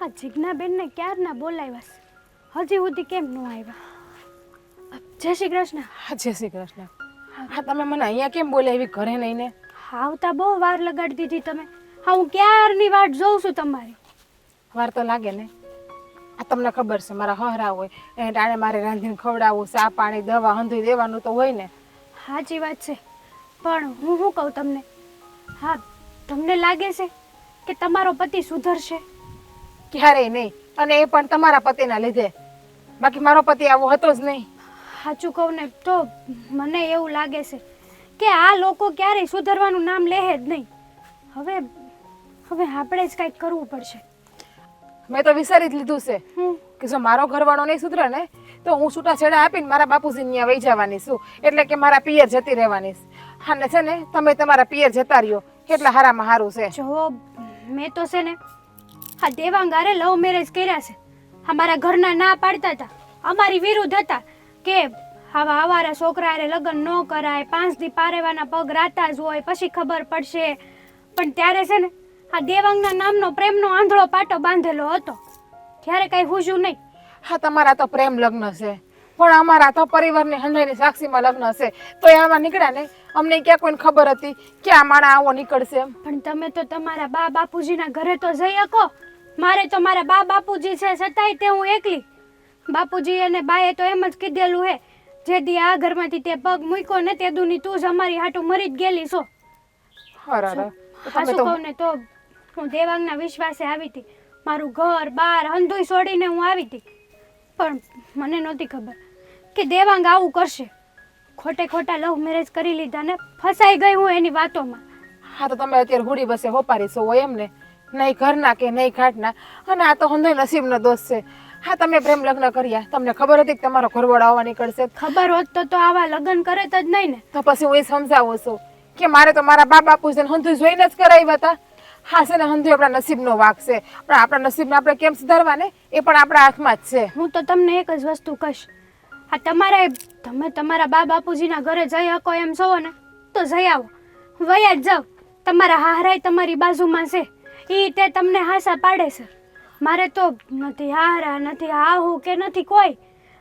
હા જીજ્ઞાબેનને ક્યારના બોલાવ્યા હજી સુધી કેમ ન આવ્યા? જય શ્રી કૃષ્ણ. હા જય શ્રી કૃષ્ણ. હા. તમે મને અહીંયા કેમ બોલાવી ઘરે નહીં ને આવતા બહુ વાર લગાડી દીધી તમે. હા હું ક્યારની વાટ જોઉં છું તમારી? વાર તો લાગે ને. આ તમને ખબર છે મારા હહરા હોય. એ ટાણે મારે રાંધીને ખવડાવવું સા પાણી દવા હંધુઈ દેવાનું તો હોય ને. સાચી વાત છે. પણ હું શું કહું તમને? હા તમને લાગે છે કે તમારો પતિ સુધરશે? ક્યારેય નહીં. અને એ પણ તમારા પતિના લીધે. બાકી મારો પતિ આવો હતો જ નહીં. સાચું કહું ને તો મને એવું લાગે છે કે આ લોકો ક્યારેય સુધરવાનું નામ લેહે જ નહીં. હવે હવે આપણે જ કંઈક કરવું પડશે. મેં તો વિચારી જ લીધું છે હું કે જો મારો ઘરવાળો નહીં સુધરે ને તો હું છૂટાછેડા આપીને મારા બાપુજીની ત્યાં વહી જવાની છું. એટલે કે મારા પિયર જતી રહેવાની હા અને છે ને તમે તમારા પિયર જતા રહ્યો. એટલે હારામાં હારું છે. જો મેં તો છે ને આ દેવાંગારે લવ મેરેજ કર્યા છે. અમારા ઘરના ના પાડતા હતા. અમારી વિરુદ્ધ હતા કે આવા આવારા છોકરા હારે લગ્ન ન કરાય પાંચ દી પારેવાના પગ રાતા જ હોય પછી ખબર પડશે. પણ ત્યારે છે ને આ દેવાંગના નામનો પ્રેમનો આંધળો પાટો બાંધેલો હતો. ત્યારે કઈ હુજ્યું નહીં. હા તમારા તો પ્રેમ લગ્ન છે. પણ અમારા તો પરિવારની હંડાઈની સાક્ષીમાં લગ્ન છે. તો આમાં નીકળ્યા ને અમને ક્યાં કોઈને ખબર હતી કે આ માણા આવો નીકળશે પણ તમે તો તમારા બા બાપુજીના ઘરે તો જઈ શકો. મારે તો મારા બા બાપુજી છે છતાંય તે હું એકલી. બાપુજી અને બાએ તો એમ જ કીધેલું હે જે દી આ ઘરમાંથી તે પગ મૂક્યો ને તે દુની તું જ અમારી હાટું મરી જ ગયેલી છો. હાસુ કહું ને તો હું દેવાંગના વિશ્વાસે આવી હતી. મારું ઘર બાર હંધુય છોડીને હું આવી હતી. પણ મને નહોતી ખબર કે દેવાંગ આવું કરશે. ખોટે ખોટા લવ મેરેજ કરી લીધા ને ફસાઈ ગઈ હું એની વાતોમાં. હા તો તમે અત્યારે હુડી બસે હોપારી છો એમ ને? નહીં ઘરના કે નહીં ઘાટના. અને આ તો હંધોય નસીબનો દોષ છે. હા તમે પ્રેમ લગ્ન કર્યા. તમને ખબર હતી કે તમારો ઘરવાળો આવવા નીકળશે? ખબર હોત તો તો આવા લગ્ન કરે જ નહીં ને. તો પછી હું એ સમજાવું છું કે મારે તો મારા બા બાપુ છે હંધુ જોઈને જ કરાવ્યા હતા. હા છે ને હંધુ આપણા નસીબનો વાક છે. પણ આપણા નસીબને આપણે કેમ સુધારવા ને? એ પણ આપણા હાથમાં જ છે. હું તો તમને એક જ વસ્તુ કહીશ. આ તમારે તમે તમારા બા બાપુજીના ઘરે જઈ શકો એમ છો ને? તો જઈ આવો. વયા જ જાઓ. તમારા હાહરાય તમારી બાજુમાં છે. એ તે તમને હાસા પાડે છે. મારે તો નથી હારા નથી હાહુ કે નથી કોઈ.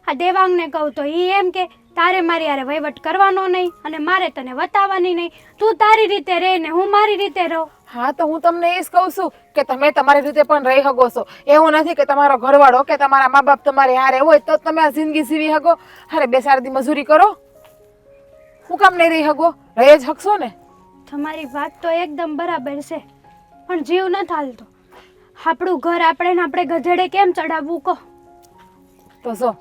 આ દેવાંગને કહું તો એ એમ કે તારે મારી હારે વહીવટ કરવાનો નહીં અને મારે તને વતાવવાની નહીં. તું તારી રીતે રહે ને હું મારી રીતે રહું. હા તો હું તમને એ જ કહું છું કે તમે તમારી રીતે પણ રહી શકો છો. એવું નથી કે તમારો ઘરવાળો કે તમારા મા બાપ તમારે હારે હોય તો તમે આ જિંદગી જીવી શકો. અરે બે સારદી મજૂરી કરો. હું કામ નહીં રહી શકો? રહી જ શકશો ને? તમારી વાત તો એકદમ બરાબર છે. પણ જીવ ન હાલતો આપણું ઘર આપણે ને આપણે ગધેડે કેમ ચડાવવું કહો? તો જો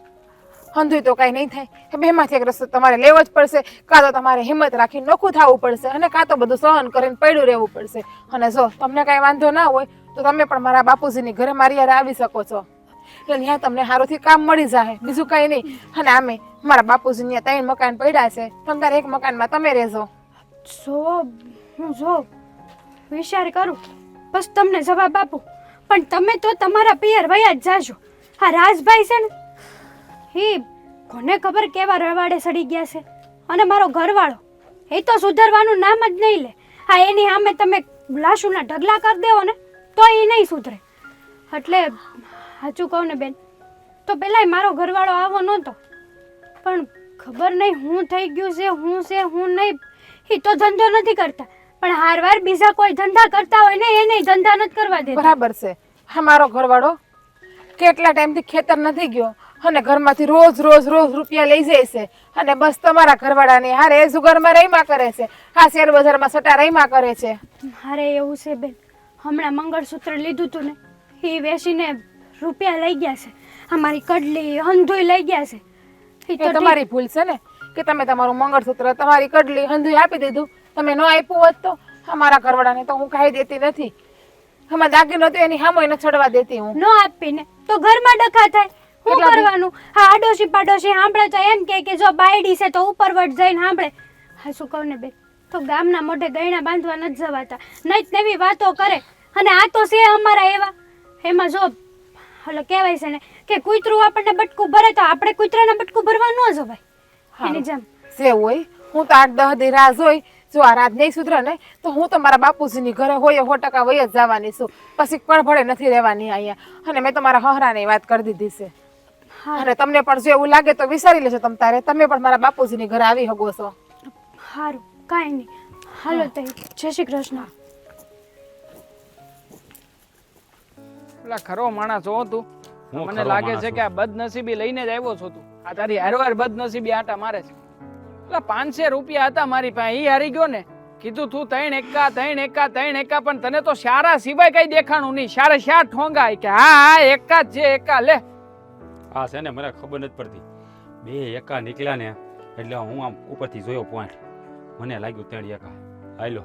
હંધુય તો કાંઈ નહીં થાય. કે બેમાંથી એક રસ્તો તમારે લેવો જ પડશે. કાં તો તમારે હિંમત રાખી નોખું થવું પડશે અને કાં તો બધું સહન કરીને પડ્યું રહેવું પડશે. અને જો તમને કાંઈ વાંધો ના હોય તો તમે પણ મારા બાપુજીની ઘરે મારી યારે આવી શકો છો. એટલે ત્યાં તમને સારુંથી કામ મળી જાય. બીજું કાંઈ નહીં. અને આમે મારા બાપુજી ત્યાં ત્રણ મકાન પડ્યા છે. તમે તારે એક મકાનમાં તમે રહેજો. જો હું જો. વિચાર કરું, બસ તમને જવાબ આપું. પણ તમે તો તમારા પિયર વયા જ જાજો. આ રાજભાઈ છે ને, એ કોને ખબર કેવા રવાડે સડી ગયા છે? અને મારો ઘરવાળો, એ તો સુધરવાનું નામ જ નહીં લે. હા એની સામે તમે લાશુના ઢગલા કરી દેવો ને, તો એ નહીં સુધરે. એટલે સાચું કહું ને બેન, તો પહેલાંય મારો ઘરવાળો આવો નહોતો. પણ ખબર નહીં હું થઈ ગયું છે, હું છે, હું નહીં, એ તો ધંધો નથી કરતા. પણ હારવાર બીજા કોઈ ધંધા કરતા હોય ને એને ધંધા નથી કરવા દેતા. બરાબર છે. હા મારો ઘરવાળો કેટલા ટાઈમથી ખેતર નથી ગયો અને ઘરમાંથી રોજ રોજ રોજ રૂપિયા લઈ જાય છે અને બસ તમારા ઘરવાળાની હારે જુગારમાં રહીમાં કરે છે. હા શેર બજારમાં સટા રહીમાં કરે છે. મારે એવું છે બેન. હમણાં મંગળસૂત્ર લીધું હતું ને એ વેસીને રૂપિયા લઈ ગયા છે. અમારી કડલી હંધોઈ લઈ ગયા છે. એ તો તમારી ભૂલ છે ને કે તમે તમારું મંગળસૂત્ર તમારી કડલી હંધુય આપી દીધું. તમે ન આપ્યું હોત તો અમારા ઘરવાળાને તો હું ખાઈ દેતી નથી. અમારા દાગીનો તો એની સામે એને ચડવા દેતી હું. ન આપીને તો ઘરમાં ડખા થાય. શું કરવાનું? હા આડોશી પાડોશી સાંભળે તો એમ કે કે જો બાયડી છે તો ઉપરવટ જઈને સાંભળે. હા શું કહું ને બેન? તો ગામના મોઢે ગયણા બાંધવા નથી જવાતા. નહીં એવી વાતો કરે. અને આ તો છે અમારા એવા. એમાં જો એટલે કહેવાય છે ને કે કૂતરું આપણને બટકું ભરે તો આપણે કૂતરાના બટકું ભરવા ન જવાય. એની જેમ. સે હોય. હું તો આઠ દહ દી રાહ જોઈ. જો આ રાત નહીં સુધરે ને તો હું તો મારા બાપુજીની ઘરે હોય સો ટકા વય જ જવાની છું. પછી ભળે નથી રહેવાની અહીંયા. અને મેં તો મારા હહરાની વાત કરી દીધી છે. હા. અને તમને પણ જો એવું લાગે તો વિચારી લેજો તમ તારે. તમે પણ મારા બાપુજીની ઘરે આવી શકો છો. સારું કાંઈ નહીં. હાલો તે જય શ્રી કૃષ્ણ. પેલા ખરો માણસ હો તું. મને લાગે છે કે આ બદનસીબી લઈને જ આવ્યો છો તું. આ તારી હારવાર બદનસીબી આટા મારે છે. પેલા પાંચસો રૂપિયા હતા મારી પાસે. એ હારી ગયો ને. કીધું તું ત્રણ એકા ત્રણ એકા ત્રણ એકા પણ તને તો શારા સિવાય કઈ દેખાણું નહીં. શારે શા ઠોંગાય કે હા હા એકા જ છે એકા. લે. આ છે ને મને ખબર નથી પડતી. બે એકા નીકળ્યા ને એટલે હું આમ ઉપરથી જોયો પોઈન્ટ. મને લાગ્યું ત્રણ એકા. હાલો.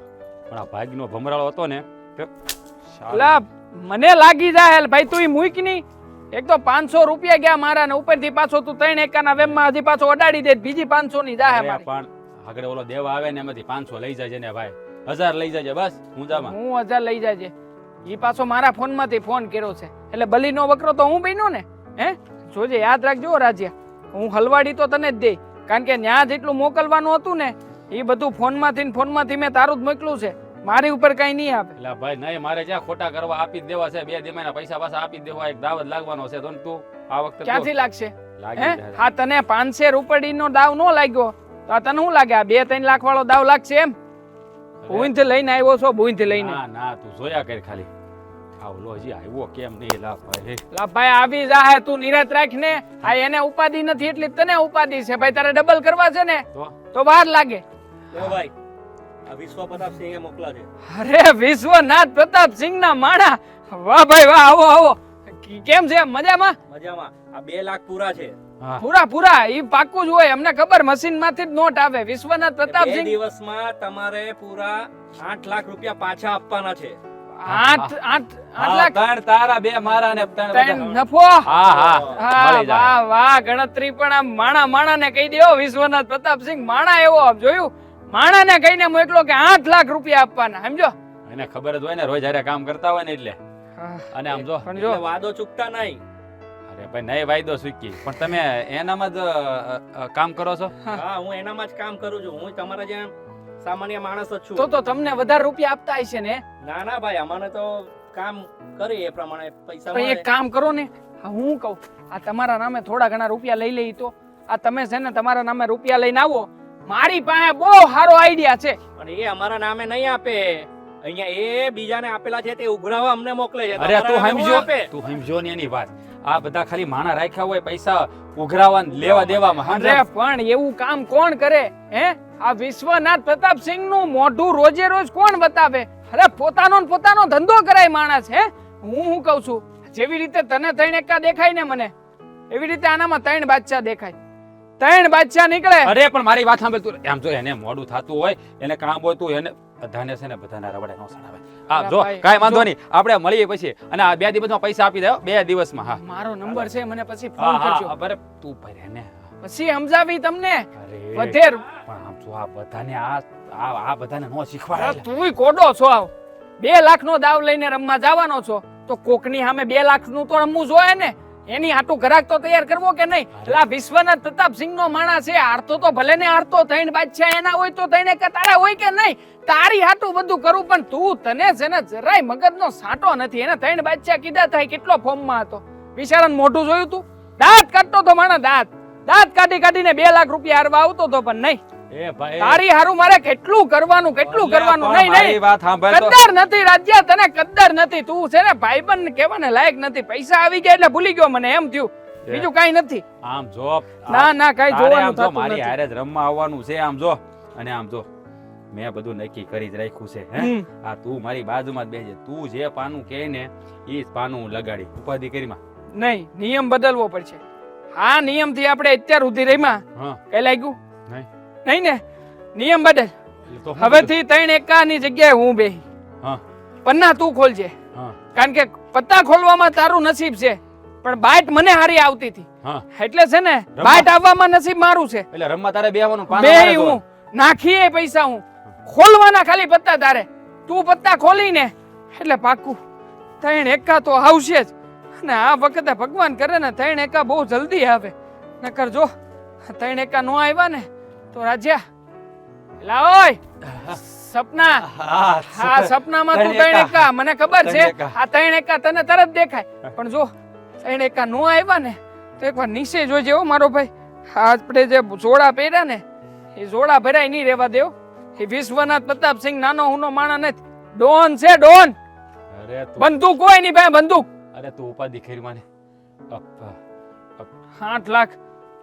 પણ આ ભાગનો ભમરાળો હતો ને મને લાગી જાય ભાઈ તું મૂક નહીં એક તો પાંચસો રૂપિયા ગયા મારા ને ઉપરથી પાછો તું ત્રણ એકાના વેમમાં હજી પાછો અડાડી દે બીજી પાંચસો ની જાહે મારી. પણ આગળ ઓલો દેવા આવે ને એમાંથી પાંચસો લઈ જાય ને ભાઈ. હજાર લઈ જાય બસ હું જામાં હું હજાર લઈ જાજે ઈ પાછો મારા ફોનમાંથી ફોન કર્યો છે. એટલે બલીનો વકરો તો હું બન્યો ને? હે? જોજે યાદ રાખજો રાજ્ય. હું હલવાડી તો તને જ દે. કારણ કે ન્યા જેટલું મોકલવાનું હતું ને એ બધું ફોનમાંથી ને ફોનમાંથી મેં તારું જ મોકલું છે. મારી ઉપર કઈ નહીં આપે એટલે ભાઈ નહીં મારે જ્યાં ખોટા કરવા આપી જ દેવા છે બે દિમાના પૈસા પાછા આપી દેવા એક દાવત લાગવાનો છે તો તું આ વખતે ક્યાંથી લાગશે? હે? તને પાંચસો રૂપડીનો દાવ નો લાગ્યો તો આ તને શું લાગે? આ બે ત્રણ લાખ વાળો દાવ લાગશે એમ? ભૂંથી લઈને આવ્યો છો ભૂંથી લઈને. ના ના તું જોયા કર ખાલી. આવ હજી આવ્યો કેમ નહીં? લા ભાઈ આવી જાહે તું નિરાત રાખ ને આ એને ઉપાધિ નથી એટલી તને ઉપાધિ છે. ભાઈ તારે ડબલ કરવા છે ને તો? તો વાર લાગે. ભાઈ વિશ્વ પ્રતાપ સિંહે મોકલા છે. અરે વિશ્વનાથ પ્રતાપ સિંહ ના માણા વાહ ભાઈ વાહ આવો આવો. કેમ છે? મજામાં? મજામાં. આ બે લાખ પૂરા છે. પૂરા પૂરા. ઈ પાકું જ હોય. અમને ખબર મશીનમાંથી જ નોટ આવે. વિશ્વનાથ પ્રતાપ બે સિંહ દિવસમાં તમારે પૂરા આઠ લાખ રૂપિયા પાછા આપવાના છે. આઠ આઠ આઠ લાખ ત્રણ તારા બે મારા ને ત્રણ નફો? હા હા. વાહ વાહ ગણતરી પણ આમ માણા માણા ને કહી દેવો વિશ્વનાથ પ્રતાપ સિંહ. માણા એવો આપ જોયું? માણા ને કહીને એકલો કે આઠ લાખ રૂપિયા આપવાના સમજો? એને ખબર જ હોય ને રોજ હારે કામ કરતા હોય ને એટલે. અને આમ જો પણ જો. વાદો ચૂકતા નહીં. અરે ભાઈ નહીં વાયદો સૂકી પણ તમે એનામાં જ કામ કરો છો? હા. હું એનામાં જ કામ કરું છું. હું તમારા જેમ સામાન્ય માણસ જ છું. તો તો તમને વધારે રૂપિયા આપતા હશે ને? ના ના ભાઈ અમારે તો કામ કરી એ પ્રમાણે પૈસા પણ એક કામ કરો ને. હું કહું આ તમારા નામે થોડા ઘણા રૂપિયા લઈ લઈ તો. આ તમે છે ને તમારા નામે રૂપિયા લઈને આવો. મારી પાસે બહુ સારો આઈડિયા છે. પણ એ અમારા નામે નહીં આપે. અહીંયા એ બીજાને આપેલા છે તે ઉઘરાવા અમને મોકલે છે. અરે તું સમજો તું સમજો ને એની વાત. આ બધા ખાલી માણા રાખ્યા હોય પૈસા ઉઘરાવા લેવા દેવામાં અરે પણ એવું કામ કોણ કરે હે? આ વિશ્વનાથ પ્રતાપ સિંહનું મોઢું રોજે રોજ કોણ બતાવે? અરે પોતાનો ને પોતાનો ધંધો કરાય માણસ હે? હું હું કહું છું? જેવી રીતે તને ત્રણ એકા દેખાય ને મને એવી રીતે આનામાં ત્રણ બાદશાહ દેખાય. ત્રણ બાદશાહ નીકળે. અરે પણ મારી વાત સાંભળ તું. આમ જો એને મોડું થતું હોય એને કામ હોય તું એને બધાને છે ને બધાને રવડે નો સડાવે. હા જો કાઈ વાંધો નહીં. આપણે મળીએ પછી. અને આ બે દિવસમાં પૈસા આપી દે બે દિવસમાં હા. મારો નંબર છે મને પછી ફોન કરજો. અરે તું ભરે ને પછી સમજાવી તમને. વધેર. પણ આમ જો આ બધાને આ આ આ બધાને નો શીખવાડે તું કોડો છો આવ. બે લાખ નો દાવ લઈને રમવા જવાનો છો. તો કોકની સામે બે લાખનું તો રમવું જોઈએ ને. એની આટું ઘરાક તો તૈયાર કરવો કે નહીં? એટલે આ વિશ્વનાથ પ્રતાપ નો માણસ છે હારતો તો ભલે ને હારતો થઈને બાદશાહ એના હોય તો થઈને કે તારા હોય કે નહીં? તારી હાટું બધું કરું પણ તું તને છે ને જરાય મગજનો સાંટો નથી. એને થઈને બાદશાહ કીધા થાય કેટલો ફોર્મમાં હતો. વિચારણ મોઢું જોયું તું? દાંત કાઢતો તો માણસ દાંત. દાંત કાઢી કાઢીને બે લાખ રૂપિયા હારવા આવતો તો પણ નહીં. એ ભાઈ. તારી હારું મારે કેટલું કરવાનું કેટલું કરવાનું? નહીં નહીં. વાત સાંભળ કદર નથી રાજ્ય તને કદર નથી. તું છે ને ભાઈબંધ કહેવાને લાયક નથી. પૈસા આવી ગયા એટલે ભૂલી ગયો મને એમ થયું. બીજું કાઈ નથી. આમ જો ના ના કાઈ જોવાનું થતું મારી હારે જ રમવા આવવાનું છે આમ જો. અને આમ જો મેં બધું નક્કી કરી જ રાખ્યું છે હે? આ તું મારી બાજુમાં જ બેસે. તું જે પાનું કહે ને એ જ પાનું લગાડી. ઉપાધિ કરીમાં નહીં નિયમ બદલવો પડશે. આ નિયમથી આપણે અત્યાર સુધી રહીમાં કઈ લાગ્યું? નહીં. ને? નિયમ બદલ. હવેથી ત્રણ એકાની જગ્યાએ હું બે પન્ના તું ખોલજે. કારણ કે પત્તા ખોલવામાં તારું નસીબ છે. પણ બાઈટ મને હારી આવતી હતી. એટલે છે ને બાઇટ આવવામાં નસીબ મારું છે. એટલે રમવા તારે બેહવાનું બે હું. નાખીએ પૈસા હું. ખોલવાના ખાલી પત્તા તારે. તું પત્તા ખોલીને એટલે પાકું. ત્રણ એકા તો આવશે જ. અને આ વખતે ભગવાન કરે ને ત્રણ એકા બહુ જલ્દી આવે. નકર જો ત્રણ એકા નો આવ્યા ને તો રાજ્યા લા ઓય સપના. હા સપનામાં તું ત્રણ એકા. મને ખબર છે આ ત્રણ એકા તને તરત દેખાય. પણ જો ત્રણ એકા નો આવ્યા ને તો એકવાર નીચે જોજે હો મારો ભાઈ. આપણે જે જોડા પહેર્યા ને એ જોડા ભરાય નહીં રહેવા દેવ. એ વિશ્વનાથ પ્રતાપસિંહ નાનો હુનો માણા નથી ડોન છે ડોન. અરે બંદૂક કોઈ ની ભાઈ બંદૂક. અરે તું ઉપા દીખેરી માને. અપ, આઠ લાખ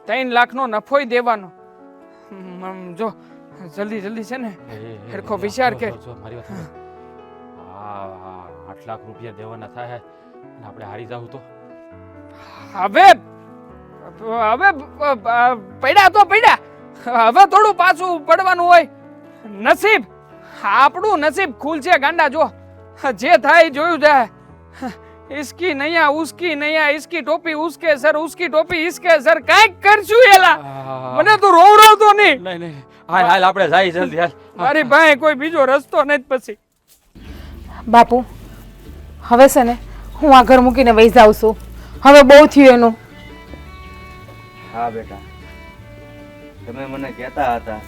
ત્રણ લાખનો નફોય દેવાનો. આમ જો જલ્દી જલ્દી છે ને હરખો વિચાર કે મારી વાત હા આઠ લાખ રૂપિયા દેવાના થાય અને આપણે હારી જાવ તો? હવે હવે પડ્યા તો પડ્યા. હવે થોડું પાછું પડવાનું હોય. નસીબ આપણું નસીબ ખુલ છે ગાંડા જો. જે થાય જોયું જાય. ઇસકી નૈયા ઉસકી નૈયા ઇસકી ટોપી ઉસકે સર ઉસકી ટોપી ઇસકે સર કાંઈક કરશું એલા મને તો રોવડાવતો નહીં. નહીં નહીં. હાલ હાલ આપણે જાય જલ્દી હાલ. મારી ભાઈ કોઈ બીજો રસ્તો નથી પછી. બાપુ હવે છે ને હું આ ઘર મૂકીને વહી જાઉં છું. હવે બહુ થયું એનું. હા બેટા. તમે મને કહેતા હતા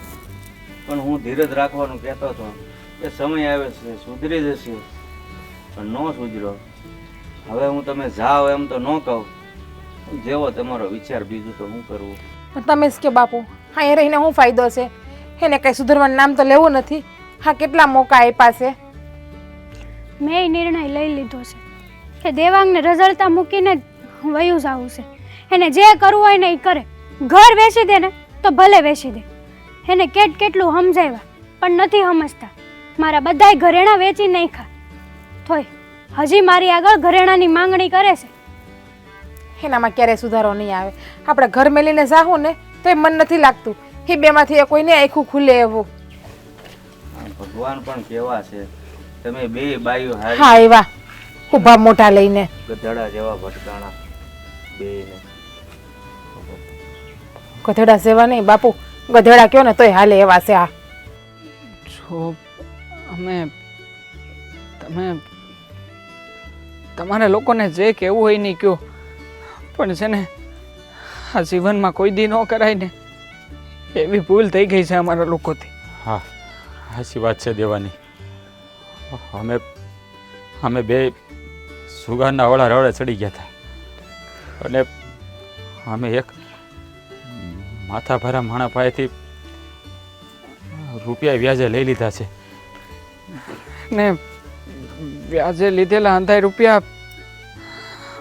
પણ હું ધીરજ રાખવાનું કહેતો હતો. કે સમય આવે છે સુધરી જશે. પણ ન સુધર્યો. હવે હું તમે જાઓ એમ તો ન કહું. જેવો તમારો વિચાર બીજું તો હું કરવું પણ તમે જ કે બાપુ હા એ રહીને શું ફાયદો છે? એને કઈ સુધરવાનું નામ તો લેવું નથી. હા કેટલા મોકા આપ્યા છે? મેં એ નિર્ણય લઈ લીધો છે કે દેવાંગને રઝળતા મૂકીને વયું જવું છે. એને જે કરવું હોય ને એ કરે. ઘર વેચી દે ને તો ભલે વેચી દે. એને કેટ કેટલું સમજાવ્યા પણ નથી સમજતા. મારા બધાય ઘરેણા વેચી નાખ્યા. તોય હજી મારી આગળ ઘરેણાની માંગણી કરે છે. એનામાં ક્યારેય સુધારો નહીં આવે. આપણે ઘર મેલીને જાહું ને તો એ મન નથી લાગતું. એ બેમાંથી એ કોઈને આખું ખુલે એવું. ભગવાન પણ કેવા છે. તમે બે બાયું હારી હા એવા ઊભા મોટા લઈને. ગધેડા જેવા ભટકાણા. બેયને ગધેડા સેવા નહીં બાપુ. ગધેડા કયો ને તોય હાલે એવા છે આ. જો અમે તમે તમારે લોકોને જે કહેવું હોય નહીં કયો. પણ છે ને આ જીવનમાં કોઈ દી ન કરાય ને એવી ભૂલ થઈ ગઈ છે અમારા લોકોથી. હા સાચી વાત છે દેવાની. અમે અમે બે સુગરના વડા રવડે ચડી ગયા હતા. અને અમે એક માથાભરા માણા પાસેથી રૂપિયા વ્યાજે લઈ લીધા છે. ને વ્યાજે લીધેલા અંધાઈ રૂપિયા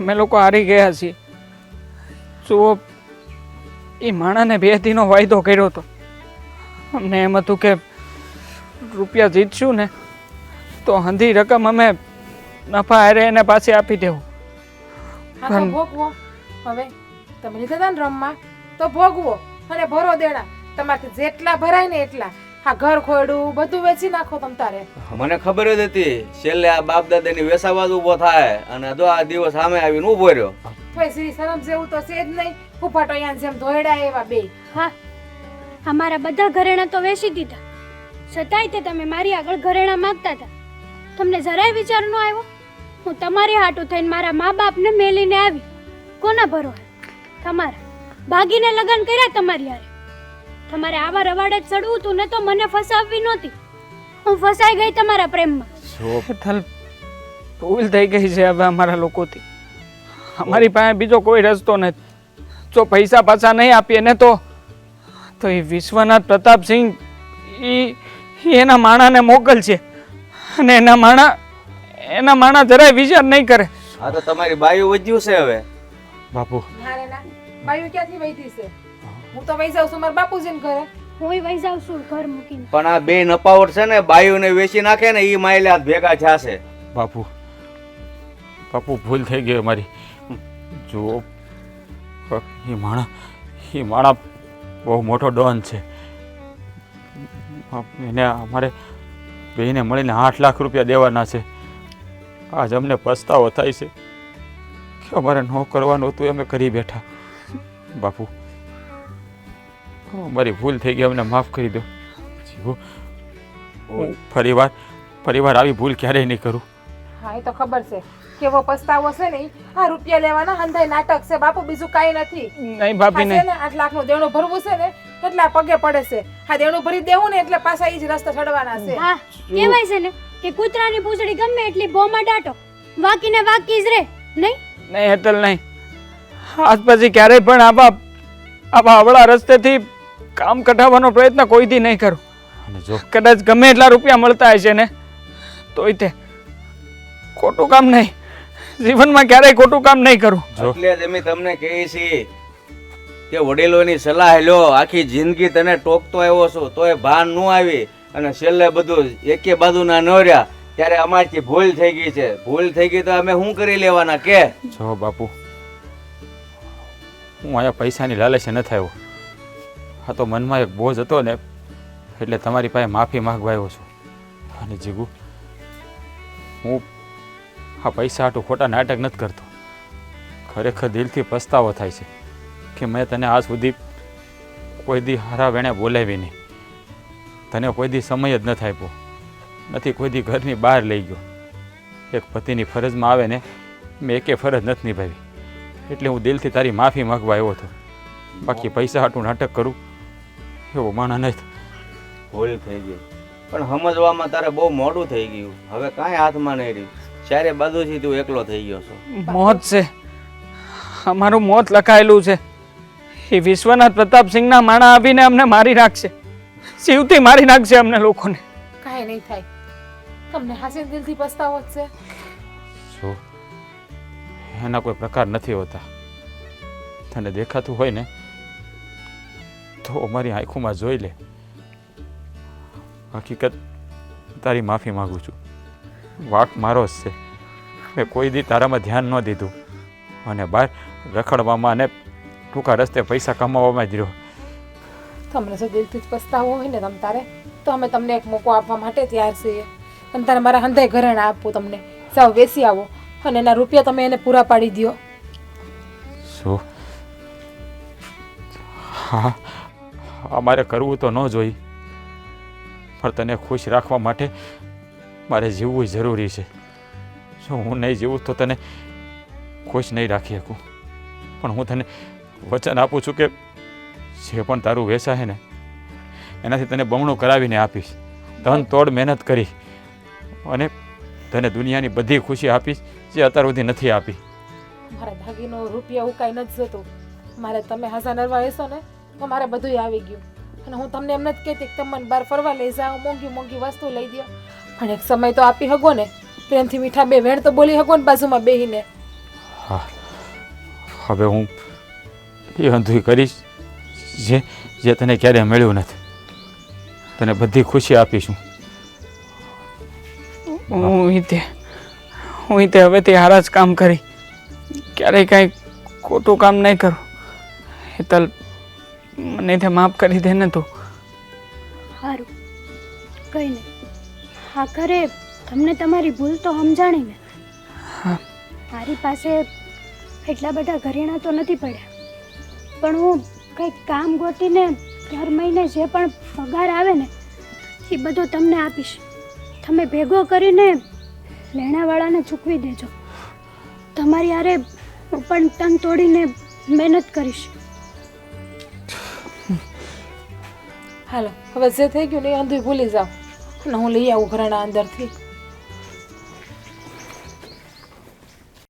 અમે લોકો હારી ગયા છીએ. જુઓ એ માણાને બે દીનો વાયદો કર્યો હતો. અમને એમ હતું કે રૂપિયા જીતશું ને તો હંધી રકમ અમે નફા હારે એને પાછી આપી દેવું. હા તો ભોગવો. હવે તમે લીધા હતા ને રમવા તો ભોગવો અને ભરો દેણા. તમારે જેટલા ભરાય ને એટલા. હા ઘર ખોયડું બધું વેચી નાખો તમ તારે. મને ખબર જ હતી છેલ્લે આ બાપ દાદાની વેસાવા જ ઊભો થાય અને જો આ દિવસ સામે આવીને ઊભો રહ્યો. તોય શ્રી શરમ જેવું તો છે જ નહીં. ફૂફાટો અહીંયા જેમ ધોયડા એવા બે. હા અમારા બધા ઘરેણા તો વેચી દીધા. છતાંય તે તમે મારી આગળ ઘરેણા માંગતા હતા. તમને જરાય વિચાર ન આવ્યો? હું તમારી હાટું થઈને મારા મા બાપને મેલીને આવી. કોના ભરો તમારા. ભાગીને લગ્ન કર્યા તમારી હારે. તમારે આવા રવાડે જ ચડવું તું ને તો મને ફસાવવી નહોતી. હું ફસાઈ ગઈ તમારા પ્રેમમાં. હેતલ ભૂલ થઈ ગઈ છે હવે અમારા લોકોથી. અમારી પાસે બીજો કોઈ રસ્તો નથી. જો પૈસા પાછા નહીં આપીએ ને તો તો એ વિશ્વનાથ પ્રતાપસિંહ એ એના માણાને મોકલશે અને એના માણા એના માણા જરાય વિચાર નહીં કરે. આ તો તમારી બાયું વધ્યું છે હવે. બાપુ. બાયું ક્યાંથી વધી છે? હું તો વહી જાઉં છું મારા બાપુજીને ઘરે. હું વહી જાઉં છું ઘર મૂકીને. પણ આ બે નપાવટ છે ને બાયુને વેચી નાખે ને એ માયલા ભેગા થયા બાપુ બાપુ ભૂલ થઈ ગઈ અમારી. જુઓ એ માણા એ માણા બહુ મોટો ડોન છે. એને અમારે બેને મળીને આઠ લાખ રૂપિયા દેવાના છે. આજ અમને પસ્તાવો થાય છે. કે અમારે ન કરવાનું હતું એ અમે કરી બેઠા. બાપુ અમારી ભૂલ થઈ ગઈ અમને માફ કરી દો. જીવો હું ફરી વાર આવી ભૂલ ક્યારેય નહીં કરું. હા એ તો ખબર છે. કેવો પસ્તાવો છે ને આ રૂપિયા લેવાના હંધાઈ નાટક છે બાપુ બીજું કાંઈ નથી. નહીં ભાભી નહીં. ને આઠ લાખનું દેણું ભરવું છે ને કેટલા પગે પડે છે? હા દેણું ભરી દેવું ને એટલે પાછા એ જ રસ્તા ચડવાના છે. હા કહેવાય છે ને કે કૂતરાની પૂંછડી ગમે એટલી બોમાં ડાટો વાકી ને વાકી જ રે નહીં? નહીં હેતલ નહીં. આજ પછી ક્યારેય પણ આવા આવા અવળા રસ્તેથી કામ કઢાવવાનો પ્રયત્ન કોઈથી નહીં કરું. અને જો. કદાચ ગમે એટલા રૂપિયા મળતા હશે ને તોય તે ખોટું કામ નહીં. જીવનમાં ક્યારેય ખોટું કામ નહીં કરું. એટલે જ અમે તમને કહીએ છીએ કે વડીલોની સલાહ લ્યો આખી જિંદગી તને ટોકતો આવ્યો છું તોય ભાન ન આવી. અને છેલ્લે બધું એકે બાજુના ન રહ્યા ત્યારે અમારથી ભૂલ થઈ ગઈ છે. ભૂલ થઈ ગઈ તો અમે શું કરી લેવાના કે? જો બાપુ હું અહીંયા પૈસાની લાલચ ન થયો આ તો મનમાં એક બોજ હતો ને, એટલે તમારી પાસે માફી માગવા આવ્યો છું. અને જીગુ, હું આ પૈસા હાટું ખોટા નાટક નથી કરતો. ખરેખર દિલથી પસ્તાવો થાય છે કે મેં તને આજ સુધી કોઈ દી હારા વેણે બોલાવી નહીં. તને કોઈ દી સમય જ નથી આપ્યો. નથી કોઈ દી ઘરની બહાર લઈ ગયો. એક પતિની ફરજમાં આવે ને, મેં એકે ફરજ નથી નિભાવી. એટલે હું દિલથી તારી માફી માગવા આવ્યો હતો. બાકી પૈસા હાટું નાટક કરું એવો માણા નહીં ભૂલ થઈ ગઈ. પણ સમજવામાં તારે બહુ મોડું થઈ ગયું. હવે કાંઈ હાથમાં નહીં રહ્યું. ચારે બાજુથી તું એકલો થઈ ગયો છો. મોત છે. અમારું મોત લખાયેલું છે. એ વિશ્વનાથ પ્રતાપસિંહના માણા આવીને અમને મારી નાખશે. શિવથી મારી નાખશે અમને લોકોને. કાંઈ નહીં થાય. તમને હાસી દિલથી પસ્તાવો જ છે. જો એના કોઈ પ્રકાર નથી હોતા. તને દેખાતું હોય ને તો મારી આંખોમાં જોઈ લે. હકીકત તારી માફી માગું છું. વાક મારો જ છે. મેં કોઈ દી તારામાં ધ્યાન ન દીધું. અને બહાર રખડવામાં અને ટૂંકા રસ્તે પૈસા કમાવામાં જ રહ્યો. તમને શું દિલથી જ પસ્તાવો હોય ને તમ તારે તો અમે તમને એક મોકો આપવા માટે તૈયાર છીએ. અને તારે મારા હંધાય ઘરેણા આપવું તમને. સાવ વેસી આવો. અને એના રૂપિયા તમે એને પૂરા પાડી દો શું? હા અમારે કરવું તો ન જોઈ પણ તને ખુશ રાખવા માટે મારે જીવવું જરૂરી છે. જો હું નહીં જીવું તો તને ખુશ નહીં રાખી શકું. પણ હું તને વચન આપું છું કે જે પણ તારું વેચાય ને, એનાથી તને બમણું કરાવીને આપીશ. ધન તોડ મહેનત કરી અને તને દુનિયાની બધી ખુશી આપીશ જે અત્યાર સુધી નથી આપી. મારા દાગીનો રૂપિયા ઉકાઈ નથી જતો. મારે તમે હાસા નરવા હશો ને? તો મારે બધું આવી ગયું. અને હું તમને એમ નથી કહેતી કે તમે મને બહાર ફરવા લઈ જાઓ મોંઘી મોંઘી વસ્તુ લઈ દો પણ એક સમય તો આપી હગો ને પ્રેમથી મીઠા બે વેણ તો બોલી હગો ને બાજુમાં બેહીને. હા. હવે હું એ અંધું કરીશ જે જે તને ક્યારેય મળ્યું નથી. તને બધી ખુશી આપીશું હું. તે હું તે હવેથી હારા જ કામ કરી. ક્યારેય કાંઈ ખોટું કામ નહીં કરું. હેતલ મને તે માફ કરી દે ને તું. સારું કઈ નહીં આખરે તમને તમારી ભૂલ તો સમજાણી ને હા. મારી પાસે એટલા બધા ઘરેણા તો નથી પડ્યા. પણ હું કંઈક કામ ગોતીને દર મહિને જે પણ પગાર આવે ને એ બધો તમને આપીશ. તમે ભેગો કરીને લેણાવાળાને ચૂકવી દેજો. તમારી આરે હું પણ તન તોડીને મહેનત કરીશ. હાલો, હવે જે થઈ ગયું ને એ અંધું ભૂલી જાઓ. અને હું લઈ આવું ઘરેણા અંદરથી.